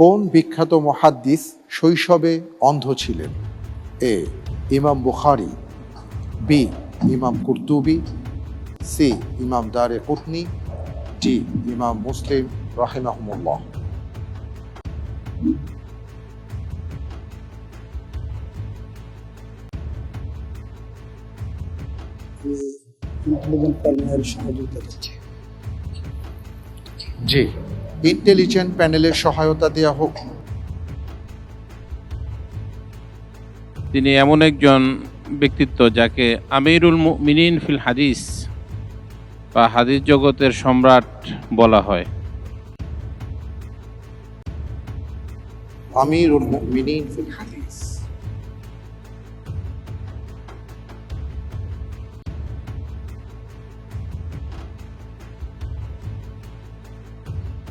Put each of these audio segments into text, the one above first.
কোন বিখ্যাত মহাদ্দিস শৈশবে অন্ধ ছিলেন? এ, ইমাম বুখারি, বি, ইমাম কুর্তুবি, সি, ইমাম দারে কুতনি, ডি, ইমাম মুসলিম, রাহিমাহমুল্লাহ। ইন্টেলিজেন্ট প্যানেলের সহযোগিতা জি। ইন্টেলিজেন্ট প্যানেলের সহায়তা দেওয়া হোক। তিনি এমন একজন ব্যক্তিত্ব যাকে আমিরুল মিনিন ফিল হাদিস বা হাদিস জগতের সম্রাট বলা হয়। আমিরুল মুমিনিন ফিল হাদিস।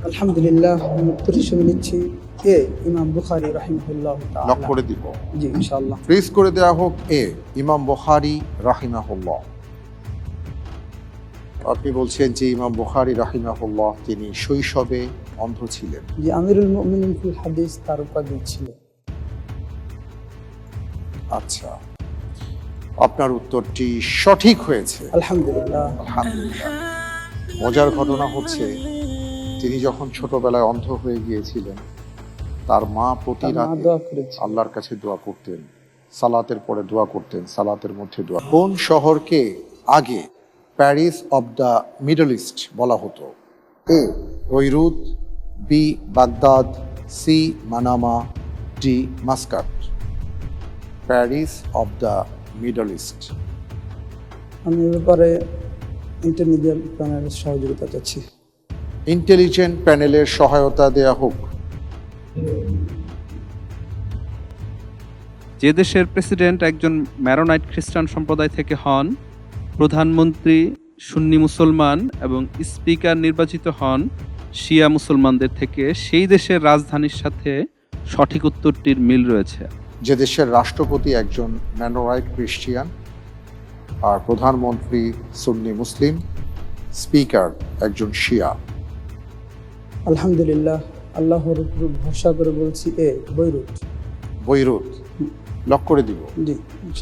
আলহামদুলিল্লাহ আমি হিসেবে নিচ্ছি এ ইমাম বুখারি রাহিমহুল্লাহ লক করে দিব। জি ইনশাআল্লাহ। ফ্রিজ করে দেওয়া হোক এ ইমাম বুখারি রাহিমাহুল্লাহ। আপনি বলছেন যে ইমাম বুখারি রাহিমাহুল্লাহ তিনি শৈশবে অন্ধ ছিলেন। জি আমিরুল মুমিনিন ফিল হাদিস তার উপাধি ছিল। আচ্ছা আপনার উত্তরটি সঠিক হয়েছে। আলহামদুলিল্লাহ। আলহামদুলিল্লাহ। মজার ঘটনা হচ্ছে তিনি যখন ছোটবেলায় অন্ধ হয়ে গিয়েছিলেন তার মা প্রতি রাতে আল্লাহর কাছে দোয়া করতেন। সালাতের পরে দোয়া করতেন সালাতের মধ্যে দোয়া। কোন শহরকে আগে Paris of the Middle East বলা হতো? A Beirut B Baghdad C Manama D Muscat. Paris of the Middle East. আমি এ ব্যাপারে ইন্টারমিডিয়েট প্যানেলের সহযোগিতা চাচ্ছি। ইন্টেলিজেন্ট প্যানেলের সহায়তা দেয়া হোক। যে দেশের প্রেসিডেন্ট একজন ম্যারোনাইট খ্রিস্টান সম্প্রদায় থেকে হন প্রধানমন্ত্রী সুন্নি মুসলমান এবং স্পিকার নির্বাচিত হন শিয়া মুসলমানদের থেকে সেই দেশের রাজধানীর সাথে সঠিক উত্তরটির মিল রয়েছে। যে দেশের রাষ্ট্রপতি একজন ম্যানোরাইট খ্রিস্টিয়ান আর প্রধানমন্ত্রী সুন্নি মুসলিম স্পিকার একজন শিয়া। আলহামদুলিল্লাহ আল্লাহর উপর ভরসা করে বলছি এ বৈরুত। বৈরুত। লক করে দিব। জি।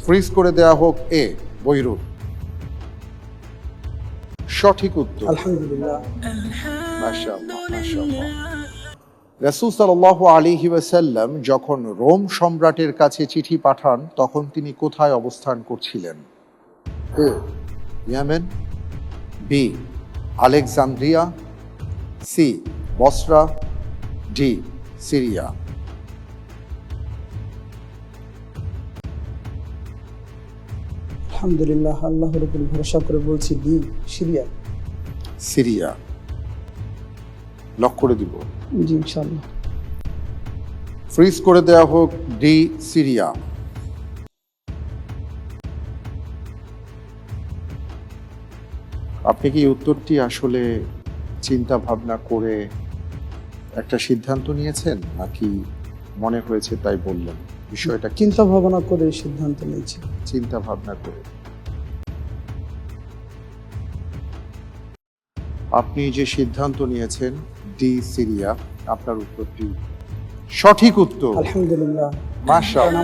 ফ্রিজ করে দেয়া হোক এ বৈরুত। সঠিক উত্তর। আলহামদুলিল্লাহ। মাশাআল্লাহ, মাশাআল্লাহ। রাসূল সাল্লাল্লাহু আলাইহি ওয়াসাল্লাম যখন রোম সম্রাটের কাছে চিঠি পাঠান তখন তিনি কোথায় অবস্থান করছিলেন? A Yemen B Alexandria C Basra D Syria আলহামদুলিল্লাহ আল্লাহর উপর ভরসা করে বলছি ডি সিরিয়া সিরিয়া লক করে দিব। জি ইনশাআল্লাহ। ফ্রিজ করে দেয়া হোক ডি সিরিয়া আপনি কি উত্তরটি আসলে চিন্তা ভাবনা করে একটা সিদ্ধান্ত নিয়েছেন নাকি মনে হয়েছে তাই বললেন? বিষয়টা চিন্তা ভাবনা করে সিদ্ধান্ত নিয়েছি। চিন্তা ভাবনা করে। আপনি যে সিদ্ধান্ত নিয়েছেন ডি সিরিয়া আপনার উত্তরটি সঠিক উত্তর। আলহামদুলিল্লাহ। মাশাআল্লাহ।